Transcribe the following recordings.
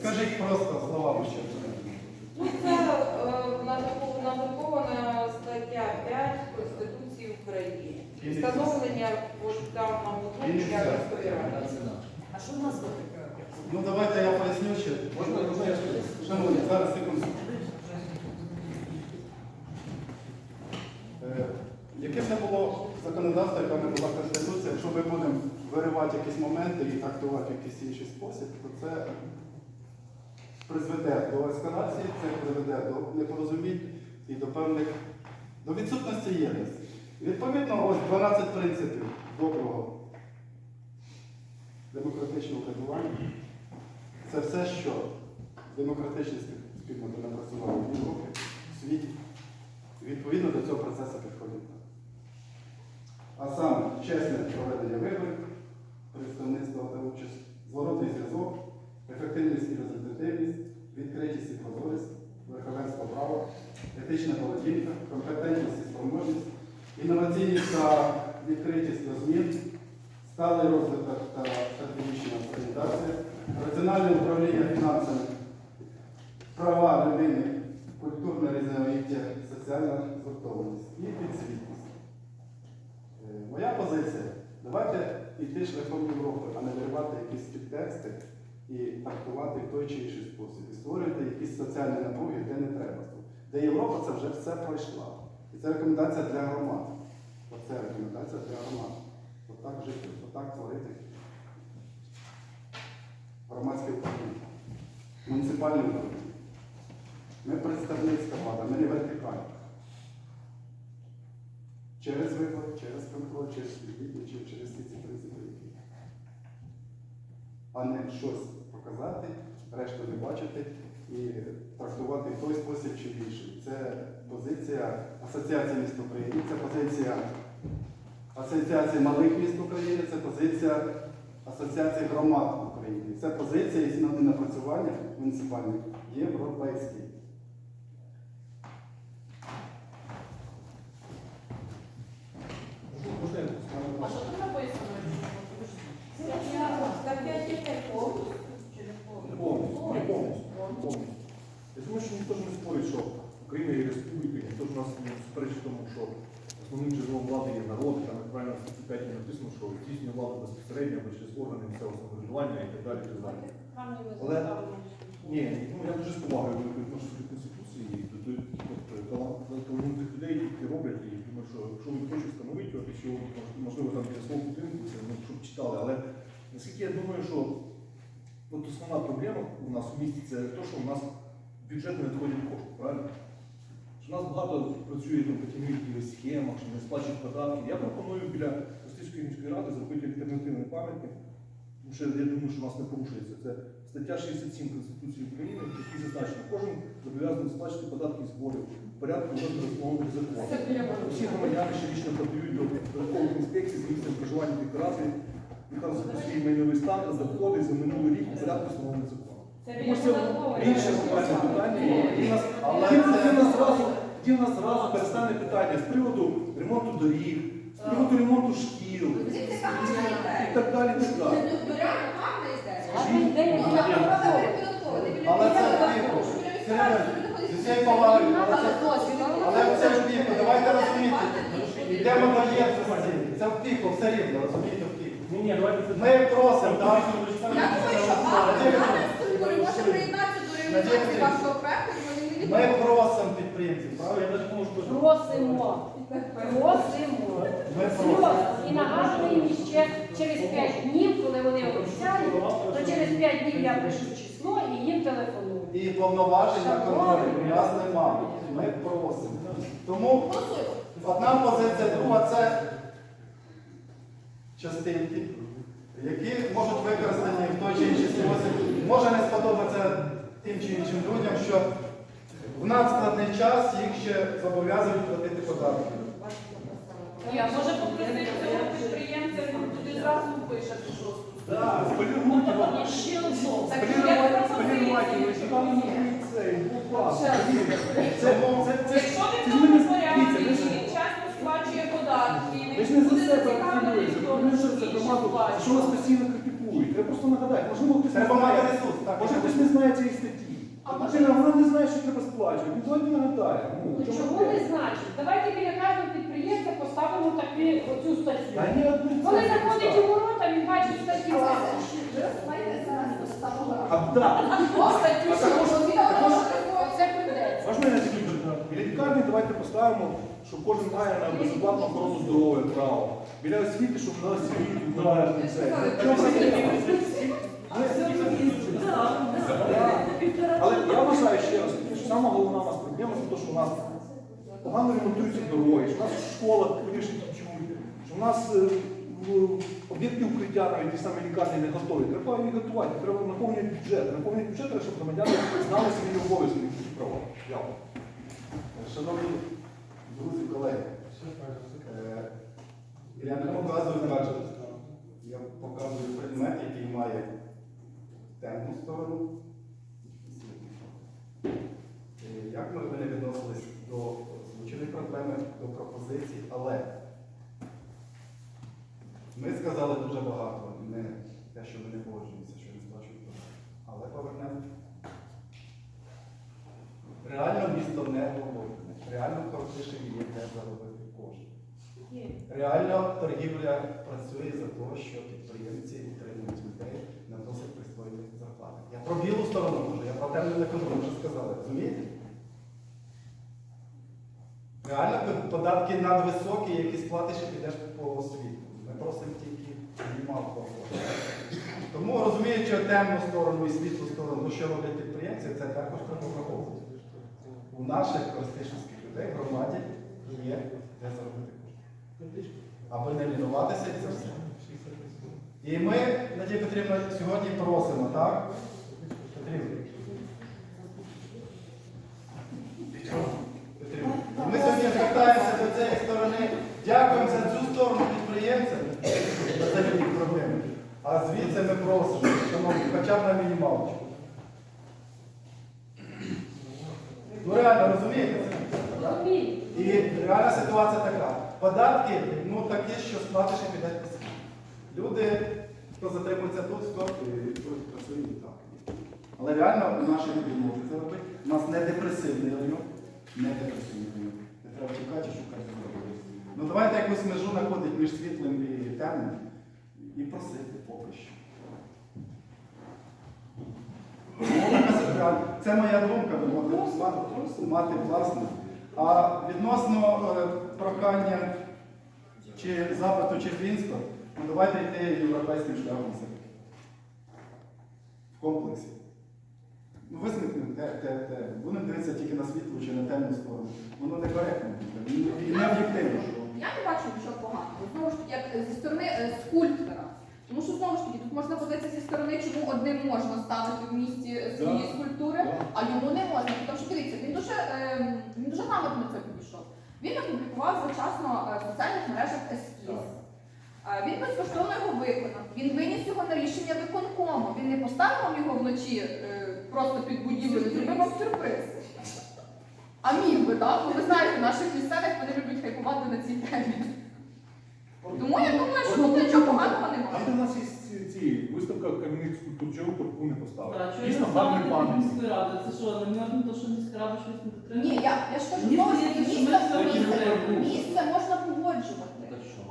Скажіть просто словами ще. Ну, це е, надрукована стаття 5 Конституції України. Встановлення все. міської ради. А що в нас буде? Ну давайте я поясню ще. Можна? Шановні, зараз секунду. Е, Яке б не було законодавство, яка не була Конституція, якщо ми будемо виривати якісь моменти і трактувати в якийсь інший спосіб, то це призведе до ескалації, це приведе до непорозумінь і до певних до відсутності єдності. Відповідно, ось 12 принципів доброго демократичного врядування. Це все, що демократичні спів- спільноти напрацювали в Європі, в світі. Відповідно до цього процесу підходять. А саме чесне проведення виборів, представництво та участь, зворотний зв'язок, ефективність і результативність, відкритість і прозорість, верховенство права, етична поведінка, компетентність і спроможність, інноваційність та відкритість до змін, сталий розвиток та стратегічна організація, раціональне управління фінансами, права людини, культурне різноманіття, соціальна згуртованість і підзвітність. Моя позиція. Давайте йти шляхом Європи, а не виривати якісь підтексти і трактувати в той чи інший спосіб. І створювати якісь соціальні напруги, де не треба. Де Європа це вже все пройшла. І це рекомендація для громад. Оце рекомендація для громад. Отак жити, отак творити громадське управління, муніципальне управління. Ми представницька влада, ми не вертикальна. Через вибори, через контроль, через чи через ці ці принципи, які. є. А не щось показати, решту не бачити і трактувати в той спосіб чи в інший. Це позиція Асоціації міст України, це позиція Асоціації малих міст України, це позиція Асоціації громад України. Це позиція і напрацювання муніципальних. Можна я А що тут написано? Стаття тільки повністю чи не Не повністю? повністю, не повністю. не повністю. Я думаю, що ніхто ж не спорить, що Україна є республіка, ніхто ж у нас не суперечить тому, що основним джерелом влади є народ, і там як правильно в статті 5 написано, що здійснює владу безпосередньо або через органи місцевого самоврядування і так далі. І так далі. Але- Ні, ну я дуже з повагою відношусь до Конституції і до тих от, талант- талановитих людей, які роблять, і думаю, що якщо ви хочете встановити, от, якщо можливо там для свого будинку, це ну, щоб читали, але наскільки я думаю, що от основна проблема у нас в місті це те, що у нас бюджет не надходять кошти, правильно? У нас багато працює там по тим схемах, що не сплачують податки. Я пропоную біля Ростицької міської ради зробити альтернативний пам'ятник, тому що я думаю, що у нас не порушується. Це стаття 67 Конституції України, в якій зазначено, кожен зобов'язаний сплачувати податки і збори в порядку розрахованих закону. Всі громадяни щорічно подають до податкових інспекцій з місцем проживання декларації, виконують свій майновий стан та доходи за минулий рік у порядку встановлених законом. Це Тому що більше питання, і нас, Але це- нас зразу, тоді в нас зразу перестане питання з приводу ремонту доріг, з приводу ремонту шкіл і так далі. і так далі. Але це віку. З усією повагою, але це Але це в піку, давайте розуміти. Йдемо до єдності. Це в піку, все рівно, розумієте, в піку. Ні, ні, давайте це Ми просимо, так? Я думаю, що структури може приєднатися до реалізації вашого проекту, і вони не Ми відмовляють. просимо підприємців, Я правильно? навіть можу сказати. Просимо, просимо. Ми І нагадуємо їм ще через 5 днів, коли вони обіцяють, то через 5 днів я пишу число і їм телефоную. І повноважень на контроль у нас немає. Ми просимо. Тому одна позиція, друга це частинки, які можуть використані в той чи інший спосіб. Може не сподобатися тим чи іншим людям, що в надскладний час їх ще зобов'язують платити податки. Я може попросити цього підприємця, він туди зразу пишете шосту. Так, вам. Сполірувати, я сполірувати, пропозицію. ось не цей, будь ласка. Це, це, це, Якщо він в порядку, ж- він чесно сплачує податки, Ви ж не за буде себе зацікавлений хвилюєтеся, в тому, тому що більше громаду, що нас постійно критикують. Треба просто нагадати. Можливо, хтось не Треба мати ресурс. Так, Може я хтось не знає цієї статті. А А може- людина, вона не знає, що треба сплачувати. Ну. Ну, Ну, чому не значить? Давайте біля кожного підприємця поставимо таку оцю статтю. Та ні, одну Коли заходить у ворота, він бачить статтю. Ви. А, так. Статтю. Можна я такі Біля лікарні давайте поставимо, що кожен має на безоплатну охорону здоров'я право. Біля освіти, щоб на освіту, належне це. Чому це? Але я вважаю ще раз, сама головна у нас проблема це те, що у нас погано ремонтуються дороги, що у нас школах вирішить чують, що у нас е, об'єкти укриття навіть ті самі лікарні не готові. Треба їх готувати, треба наповнювати бюджет. Наповнювати бюджет треба, щоб громадяни знали свої обов'язки і права. Дякую. Шановні друзі, колеги, е, я не показую гаджет. Я показую предмет, який має темну сторону. і світлу сторону. Е, Як ми не відносились до озвучених проблем, до пропозицій, але ми сказали дуже багато, не те, що ми не погоджуємося, що не сплачують податки. Але повернемо. Реально місто не голодне. Реально в Кортишеві є де заробити кошти. Реально торгівля працює за те, що підприємці утримують людей на досить пристойні зарплати. Я про білу сторону кажу, я про темну не кажу, вже сказали, розумієте? Реально податки надвисокі, які сплатиш і підеш по світу. Ми просимо тільки мінімалку оплати. Тому розуміючи темну сторону і світлу сторону, що роблять підприємці, це також треба враховувати. У наших користичних людей в громаді є де заробити кошти. Аби не лінуватися і це все. І ми, Надія Петрівна, сьогодні просимо, так? Петрівна. Ми сьогодні звертаємося до цієї сторони. Дякуємо за цю сторону підприємцям за їх проблеми. А звідси ми просимо, шановні, хоча б на мінімалочку. Ну реально розумієте? Так? І реальна ситуація така. Податки, ну такі, що сплатиш і світу. Люди, хто затримується тут, хто працює і так. Але реально наші люди можуть це робити. У нас не депресивний район, не депресивний район. Не треба чекати, шукати зробити. Ну давайте якусь межу знаходити між світлим і темним і просити поки що. Ну, така. Це моя думка, мати, мати власну. А відносно е, прохання чи запиту Червінського, ну давайте йти європейським шляхом. В комплексі. Ну, висмикнемо те, те, те. Будемо дивитися тільки на світлу чи на темну сторону. Воно некоректно буде. І не об'єктивно. Я не бачу нічого поганого. Знову ж таки, як зі сторони е, скульптора. Тому що знову ж таки, тут можна подивитися зі сторони, чому одним можна ставити в місті е, свої Да. скульптури, а йому не можна. Тому що дивіться, він дуже, ем, він дуже грамотно це підійшов. Він опублікував завчасно е, в соціальних мережах ескіз. Е, Він безкоштовно його виконав. Він виніс його на рішення виконкому. Він не поставив вам його вночі е, просто під будівлею, зробив вам сюрприз. А міг би, так? Бо ви знаєте, наших місцевих вони люблять хайпувати на цій темі. Тому я думаю, що тут нічого поганого Там, немає. де у нас є ці- виставка кам'яних скульптур, чого корпу не поставили? Дійсно, гарний пам'ятник. Це що, не можна, то що міська рада щось не дотримує? Ні, я, я ж кажу, знову ж таки, що місце, місце, місце можна погоджувати.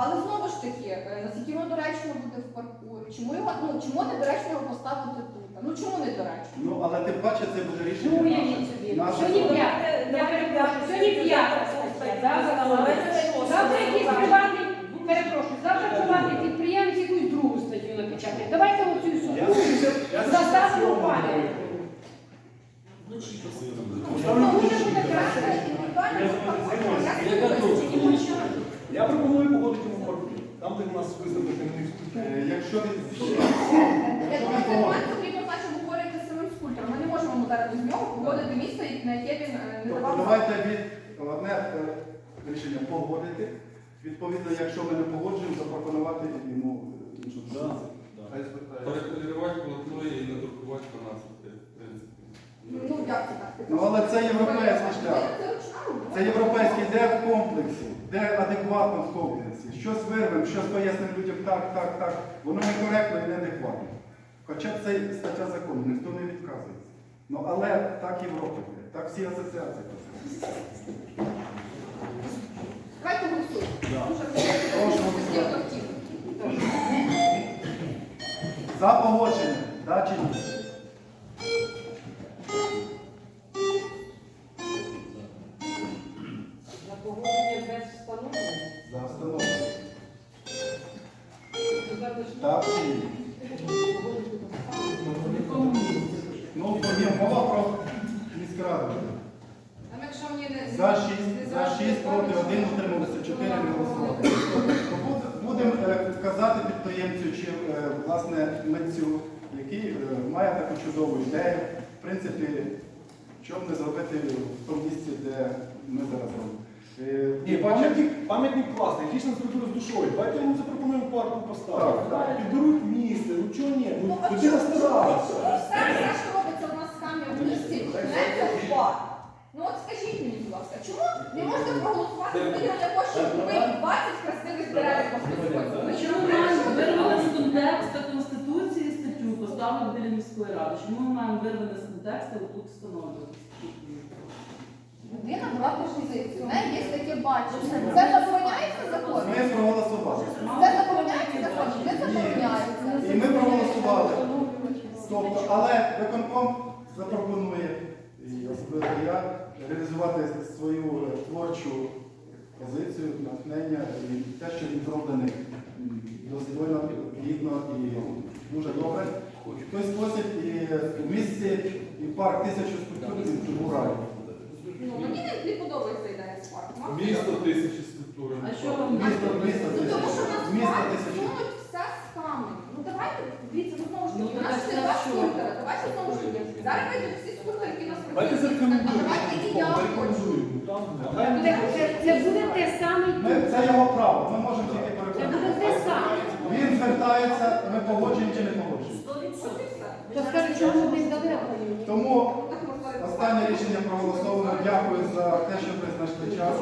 Але знову ж таки, е, наскільки воно доречно буде в парку, чому його, ну, чому не доречно його поставити тут? Ну чому не доречно? Ну, але тим паче це буде Ну, рішення уявіть наше. собі. Сьогодні п'ята. Я перепрошую. Сьогодні п'ята стаття. да, закону. Завтра якийсь приватний, перепрошую, завтра приватний підприємець якусь другу статтю напечатає. Давайте оцю суму заставимо пам'ять. говорю. Вночі Ну, може буде краще індивідуально, я скажу, Я пропоную погодити йому парку. Там, де у нас виставка кам'яних скульптур. Е, Якщо він Я думаю, цей момент потрібно значить обговорити з самим скульптором. Ми не можемо йому зараз без нього погодити місце, на яке він е, не Тобто давав. давайте від одне е, рішення погодити. Відповідно, якщо ми не погоджуємо, запропонувати йому іншу позицію. Хай звертається. Перекалірувати полотно і надрукувати 12, в принципі. Ну, як це так? Ну, але це європейський шлях. Це європейський, де в комплексі, де адекватно в комплексі. щось вирвемо, щось пояснимо людям так, так, так, воно некоректно і неадекватно. Хоча це стаття закону, ніхто не відказується. Ну але так Європа, йде, так всі асоціації. Давайте За погодження, да чи ні? За погодження без встановлення. За що Так чи ні? Ну, є мова про міськраду. Там якщо мені не... За 6, за 6 проти 1 утрималися, 4 не голосували. Будемо е, казати підприємцю чи е, власне митцю, який е, має таку чудову ідею. В принципі, що б не зробити в тому місці, де ми зараз робимо. Е, Ні, пам'ятник, пам'ятник класний, фішна зробили з душою. Давайте йому запропонуємо парку поставити. Так, так. Підберуть місце, ну чого ні? Ну, Ну, а людина старалася. Все, все, що робиться у нас кам'я в місті, в парк. Ну от скажіть мені, будь ласка, чому не можна проголосувати за виділення коштів купити 20 красивих дерев по А чому ми маємо вирвати з контексту Конституції поставлену біля міської ради? Чому ми маємо вирвати з контексту і тут встановлювати? Людина була пропозицію, в неї є таке бачення. Це забороняється законом? Ми проголосували. Це забороняється законом? Не забороняється. І ми проголосували. Тобто, але виконком запропонує, і особливо я, реалізувати свою творчу позицію, натхнення і те, що він зроблений достойно, гідно і дуже добре. В той спосіб і в місті, і парк тисячу скульптур він тому раді. Ну, мені не, не подобається ідея з парком. а? Місто тисячі скульптури. А що вам Місто, місто Ну, тому що тисячу. нас Місто парк тисячу. сунуть все з. Ну давайте, дивіться, ну знову ж Ну, таки, у так нас це два що? скульптора. Давайте знову ж таки. Зараз вийдуть всі скульптори, які нас Давайте працюють. зарекомендуємо. Давайте і я хочу. Зарекомендуємо. Там, Це, це, це буде те саме. Ми, це його право, ми можемо тільки Це буде те саме. Він звертається, ми погоджуємо чи не погоджуємо. Чому ми? Тому останнє рішення проголосовано. Дякую за те, що ви знайшли час.